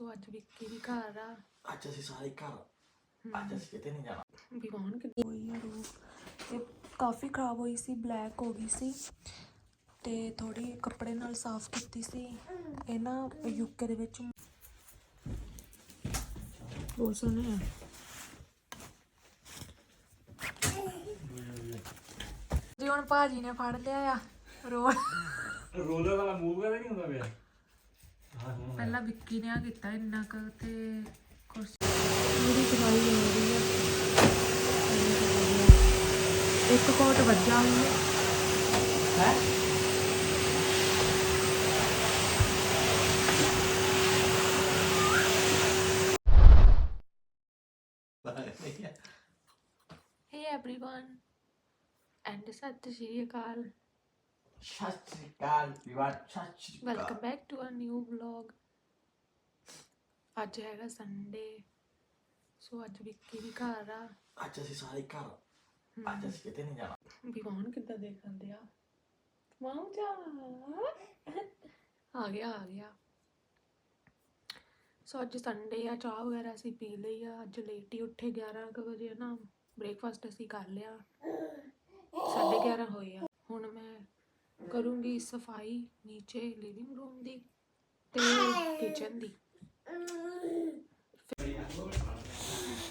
ਸੋ ਅੱਜ ਵਿੱਕੀ ਵੀ ਘਰ ਆ। ਅੱਜ ਅਸੀਂ ਸਾਰੇ ਘਰ ਅੱਜ ਅਸੀਂ ਕਿਤੇ ਨਹੀਂ ਜਾਣਾ। ਵਿਵਾਨ ਕਿੱਦਾਂ ਹੋਈ ਆ ਰੂਹ। ਇਹ ਕਾਫੀ ਖਰਾਬ ਹੋਈ ਸੀ ਬਲੈਕ ਹੋ ਗਈ ਸੀ। ਤੇ ਥੋੜੀ ਕੱਪੜੇ ਨਾਲ ਸਾਫ਼ ਕੀਤੀ ਸੀ। ਇਹ ਨਾ ਯੂਕੇ ਦੇ ਵਿੱਚ ਬਹੁਤ ਸੋਹਣੇ ਆ। ਜੀ ਹੁਣ ਭਾਜੀ ਨੇ ਫੜ ਲਿਆ ਆ ਰੋਲ। ਰੋਲਰ ਵਾਲਾ ਮੂਵ ਕਰਦਾ ਨਹੀਂ ਹੁੰਦਾ ਪਿਆ? ਪਹਿਲਾਂ ਵਿੱਕੀ ਨੇ ਆ ਕੀਤਾ ਇੰਨਾ ਕੁ ਤੇ ਕੁਰਸੀ ਪੂਰੀ ਦਵਾਈ ਹੋ ਰਹੀ ਆ। ਇੱਕ ਕੋਟ ਵੱਜਾ ਹੋਇਆ ਹੈ? Hey everyone and ਸਤਿ ਸ਼੍ਰੀ ਅਕਾਲ। ਸਤਿ ਸ਼੍ਰੀ ਅਕਾਲ ਵਿਵਾਦ ਸਤਿ ਸ਼੍ਰੀ welcome Akal back to a new vlog ਅੱਜ ਹੈਗਾ ਸੰਡੇ ਸੋ ਅੱਜ ਵਿੱਕੀ ਵੀ ਘਰ ਆ। ਅੱਜ ਅਸੀਂ ਸਾਰੇ ਘਰ ਅੱਜ ਅਸੀਂ ਕਿਤੇ ਨਹੀਂ ਜਾਣਾ। ਵਿਵਾਨ ਕਿੱਦਾਂ ਦੇਖਣ ਦਿਆ ਮਾਉ ਜਾ। ਆ ਗਿਆ ਆ ਗਿਆ। ਸੋ ਅੱਜ ਸੰਡੇ ਆ ਚਾਹ ਵਗੈਰਾ ਅਸੀਂ ਪੀ ਲਈ ਆ। ਅੱਜ ਲੇਟ ਹੀ ਉੱਠੇ 11 ਕੁ ਵਜੇ ਨਾ। ਬ੍ਰੇਕਫਾਸਟ ਅਸੀਂ ਕਰ ਲਿਆ। 11:30 ਹੋਏ ਆ। ਹੁਣ ਮੈਂ ਕਰੂੰਗੀ ਸਫ਼ਾਈ ਨੀਚੇ ਲਿਵਿੰਗ ਰੂਮ ਦੀ ਤੇ ਕਿਚਨ ਦੀ।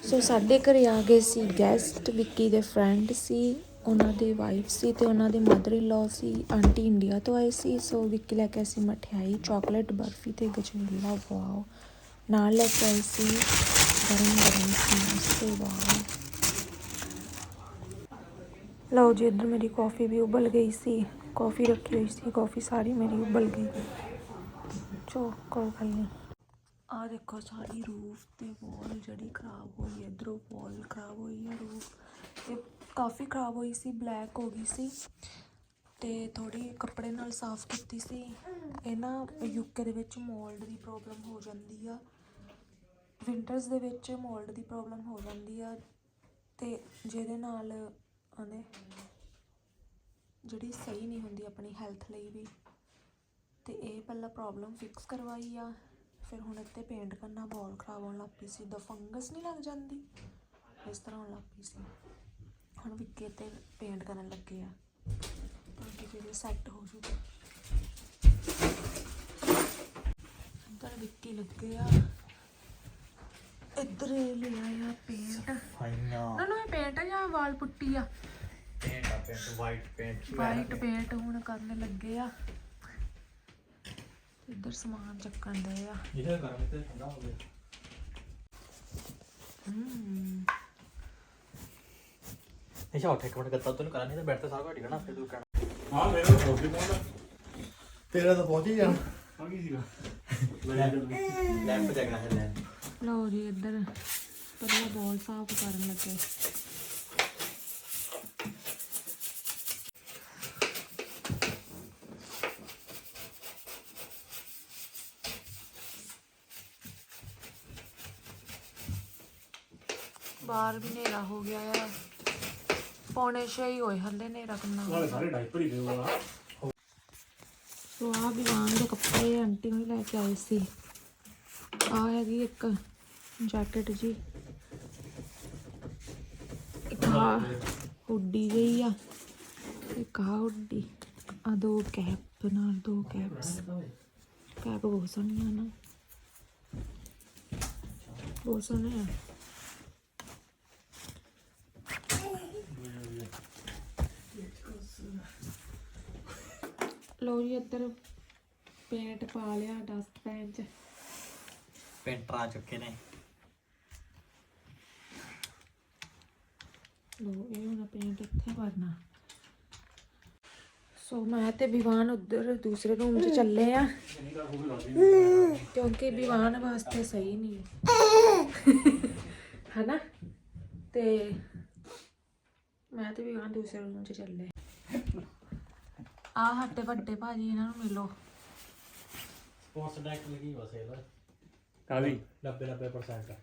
ਸੋ ਸਾਡੇ ਘਰੇ ਆ ਗਏ ਸੀ ਗੈਸਟ ਵਿੱਕੀ ਦੇ ਫਰੈਂਡ ਸੀ, ਉਹਨਾਂ ਦੇ ਵਾਈਫ ਸੀ ਤੇ ਉਹਨਾਂ ਦੇ ਮਦਰ ਇਨ ਲਾ ਸੀ। ਆਂਟੀ ਇੰਡੀਆ ਤੋਂ ਆਏ ਸੀ ਸੋ ਵਿੱਕੀ ਲੈ ਕੇ ਆਈ ਸੀ ਮਠਿਆਈ ਚਾਕਲੇਟ ਬਰਫੀ ਤੇ ਗਜਰੇਲਾ ਵਾਓ ਨਾਲ ਲੈ ਕੇ ਆਈ ਸੀ ਗਰਮ ਗਰਮ ਸਮੋਸੇ ਵਾਓ ਲਓ ਜੀ, ਇੱਧਰ ਮੇਰੀ ਕਾਫੀ ਵੀ ਉਬਲ ਗਈ ਸੀ। ਕਾਫੀ ਰੱਖੀ ਹੋਈ ਸੀ ਕਾਫੀ ਸਾਰੀ ਮੇਰੀ ਉਬਲ ਗਈ। ਚੋ ਕੋਈ ਗੱਲ ਨਹੀਂ। ਆ ਦੇਖੋ, ਸਾਰੀ ਰੂਫ ਤੇ ਵਾਲ ਜਿਹੜੀ ਖਰਾਬ ਹੋਈ ਹੈ, ਇਧਰੋਂ ਵਾਲ ਖਰਾਬ ਹੋਈ ਹੈ ਰੂਫ ਇਹ ਕਾਫੀ ਖਰਾਬ ਹੋਈ ਸੀ ਬਲੈਕ ਹੋ ਗਈ ਸੀ। ਤੇ ਥੋੜੀ ਕੱਪੜੇ ਨਾਲ ਸਾਫ਼ ਕੀਤੀ ਸੀ। ਇਹ ਨਾ ਯੂਕੇ ਦੇ ਵਿੱਚ ਮੋਲਡ ਦੀ ਪ੍ਰੋਬਲਮ ਹੋ ਜਾਂਦੀ ਆ। ਵਿੰਟਰਸ ਦੇ ਵਿੱਚ ਮੋਲਡ ਦੀ ਪ੍ਰੋਬਲਮ ਹੋ ਜਾਂਦੀ ਆ। ਤੇ ਜਿਹਦੇ ਨਾਲ ਉਹਨੇ ਜਿਹੜੀ ਸਹੀ ਨਹੀਂ ਹੁੰਦੀ ਆਪਣੀ ਹੈਲਥ ਲਈ ਵੀ। ਤੇ ਇਹ ਪਹਿਲਾਂ ਪ੍ਰੋਬਲਮ ਫਿਕਸ ਕਰਵਾਈ ਆ। ਫਿਰ ਹੁਣ ਇੱਥੇ ਪੇਂਟ ਕਰਨਾ ਵਾਲ ਖਰਾਬ ਹੋਣ ਲੱਗ ਪਈ ਸੀ। ਦਾ ਫੰਗਸ ਨਹੀਂ ਲੱਗ ਜਾਂਦੀ। ਇਸ ਤਰ੍ਹਾਂ ਹੋਣ ਲੱਗ ਪਈ ਸੀ। ਹੁਣ ਵਿੱਕੇ ਤੇ ਪੇਂਟ ਕਰਨ ਲੱਗੇ ਆ। ਤਾਂ ਕਿ ਫਿਰ ਸੈੱਟ ਹੋ ਜੂਗਾ ਇੱਧਰ ਵਿੱਕੀ ਲੱਗੇ ਆ। ਇੱਧਰ ਇਹ ਲਿਆ ਆ ਪੇਂਟ ਫਾਈਨਾ ਨਾ ਨਾ ਇਹ ਪੇਂਟ ਆ ਜਾਂ ਵਾਲ ਪੁੱਟੀ ਆ? ਪੇਂਟ ਆ paint white paint white paint ਹੁਣ ਕਰਨ ਲੱਗੇ ਆ। ਇੱਧਰ ਸਮਾਨ ਚੱਕਣ ਦੇ ਆ। ਇਹਦਾ ਗਰਮ ਤੇ ਠੰਡਾ ਹੋ ਗਿਆ। ਹਮ ਇਹ ਸ਼ਾਟ ਇੱਕ ਮਿੰਟ ਗੱਤਾ ਤੈਨੂੰ ਕਰਾਂ ਨਹੀਂ ਤਾਂ ਬੈਠ ਤੇ ਸਾਰਾ ਘਟੀ ਨਾ ਫਿਰ ਤੂੰ ਕਹਿਣਾ। ਹਾਂ ਮੇਰਾ ਪਹੁੰਚ ਪਹੁੰਚਦਾ ਤੇਰਾ ਤਾਂ ਪਹੁੰਚ ਹੀ ਜਾਣਾ। ਆ ਕੀ ਸੀਗਾ ਲੈਂਪ ਜਗਣਾ ਹੈ ਲੈਂਪ ਲਓ ਜੀ ਇੱਧਰ ਪਹਿਲਾਂ ਬੋਲ ਸਾਫ਼ ਕਰਨ ਲੱਗੇ। ਬਾਹਰ ਵੀ ਹਨੇਰਾ ਹੋ ਗਿਆ ਆ। ਪੌਣੇ ਛੇ ਹੀ ਹੋਏ ਹੱਲੇ ਹਨੇਰਾ ਕਿੰਨਾ ਨਾਲੇ ਸਾਰੇ ਡਾਈਪਰ ਹੀ ਦੇ ਵਾਲਾ ਸੋ ਆ ਦੀਵਾਨ ਦੇ ਕੱਪੜੇ ਆਂਟੀ ਨੂੰ ਲੈ ਕੇ ਆਏ ਸੀ। ਆ ਹੈਗੀ ਇੱਕ ਜੈਕਟ ਜੀ। ਇੱਕ ਆ ਹੁੱਡੀ ਗਈ ਆ, ਇੱਕ ਆ ਹੁੱਡੀ। ਆ ਦੋ ਕੈਪ ਨਾਲ, ਦੋ ਕੈਪਸ। ਕੈਪ ਬਹੁਤ ਸੋਹਣੀਆਂ ਨਾ। ਬਹੁਤ ਸੋਹਣੇ ਆ। ਲੋ ਜੀ, ਇੱਧਰ ਪੇਂਟ ਪਾ ਲਿਆ ਡਸਟ ਪੈਨ ਚ। ਪੇਂਟਰ ਆ ਚੁੱਕੇ ਨੇ। ਲੋ ਇਹ ਹੁਣ ਪੇਂਟ ਇੱਥੇ ਭਰਨਾ। ਸੋ ਮੈਂ ਤੇ ਵਿਵਾਨ ਉਧਰ ਦੂਸਰੇ ਰੂਮ 'ਚ ਚੱਲੇ ਆ। ਕਿਉਂਕਿ ਵਿਵਾਨ ਵਾਸਤੇ ਸਹੀ ਨਹੀਂ ਹਨਾ? ਤੇ ਮੈਂ ਤੇ ਵਿਵਾਨ ਦੂਸਰੇ ਰੂਮ 'ਚ ਚੱਲੇ। ਆ ਹੱਟੇ ਵੱਡੇ ਭਾਜੀ ਇਹਨਾਂ ਨੂੰ ਮਿਲੋ। ਸਪੋਰਟਸ ਡਾਇਰੈਕਟ ਲੱਗੀ ਬਸ ਇਹ ਕਾਦੀ 90 90%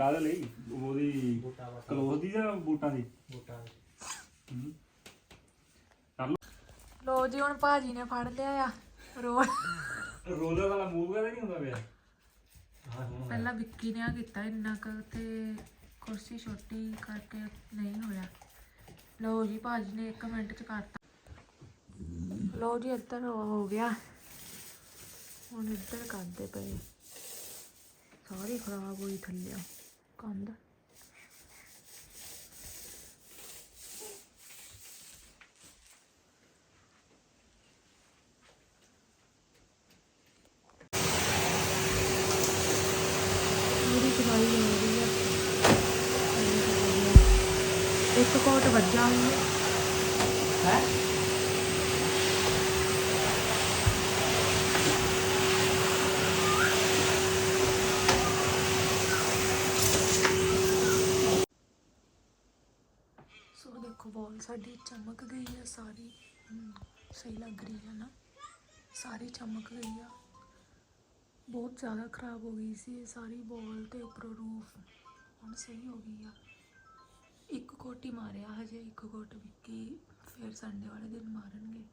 ਕਾਹਦੇ ਲਈ ਉਹਦੀ ਬੂਟਾ ਕਲੋਥ ਦੀ ਜਾਂ ਬੂਟਾਂ ਦੀ? ਬੂਟਾ ਹੂੰ। ਲੋ ਜੀ ਹੁਣ ਭਾਜੀ ਨੇ ਫੜ ਲਿਆ ਆ ਰੋਲ। ਰੋਲਰ ਵਾਲਾ ਮੂਵ ਕਰਦਾ ਨਹੀਂ ਹੁੰਦਾ ਪਿਆ? ਹਾਂ ਹੁਣ ਪਹਿਲਾਂ ਵਿੱਕੀ ਨੇ ਆ ਕੀਤਾ ਇੰਨਾ ਕੁ ਤੇ ਕੁਰਸੀ ਛੋਟੀ ਕਰਕੇ ਨਹੀਂ ਹੋਇਆ। ਲਓ ਜੀ ਭਾਜੀ ਨੇ 1 ਮਿੰਟ ਚ ਕਰਤਾ। ਲਓ ਜੀ ਇੱਧਰ ਉਹ ਹੋ ਗਿਆ। ਹੁਣ ਇੱਧਰ ਕਰਦੇ ਪਏ। ਸਾਰੀ ਖਰਾਬ ਹੋਈ ਥੱਲੇ। ਕੰਧ ਪੂਰੀ ਸਫ਼ਾਈ ਹੋ ਹੈ ਇੱਕ ਕੋਟ ਵੱਜਾ ਹੋਇਆ ਹੈ? ਸੋ ਦੇਖੋ ਬੋਲ ਸਾਡੀ ਚਮਕ ਗਈ ਹੈ ਸਾਰੀ। ਸਹੀ ਲੱਗ ਰਹੀ ਹੈ ਨਾ? ਸਾਰੀ ਚਮਕ ਗਈ ਆ। ਬਹੁਤ ਜ਼ਿਆਦਾ ਖਰਾਬ ਹੋ ਗਈ ਸੀ ਇਹ ਸਾਰੀ ਬੋਲ ਤੇ ਉੱਪਰੋਂ ਰੂਫ। ਹੁਣ ਸਹੀ ਹੋ ਗਈ ਆ। ਇੱਕ ਕੋਟ ਹੀ ਮਾਰਿਆ ਹਜੇ, ਇੱਕ ਕੋਟ ਵਿੱਕੀ, ਫਿਰ ਸੰਡੇ ਵਾਲੇ ਦਿਨ ਮਾਰਨਗੇ।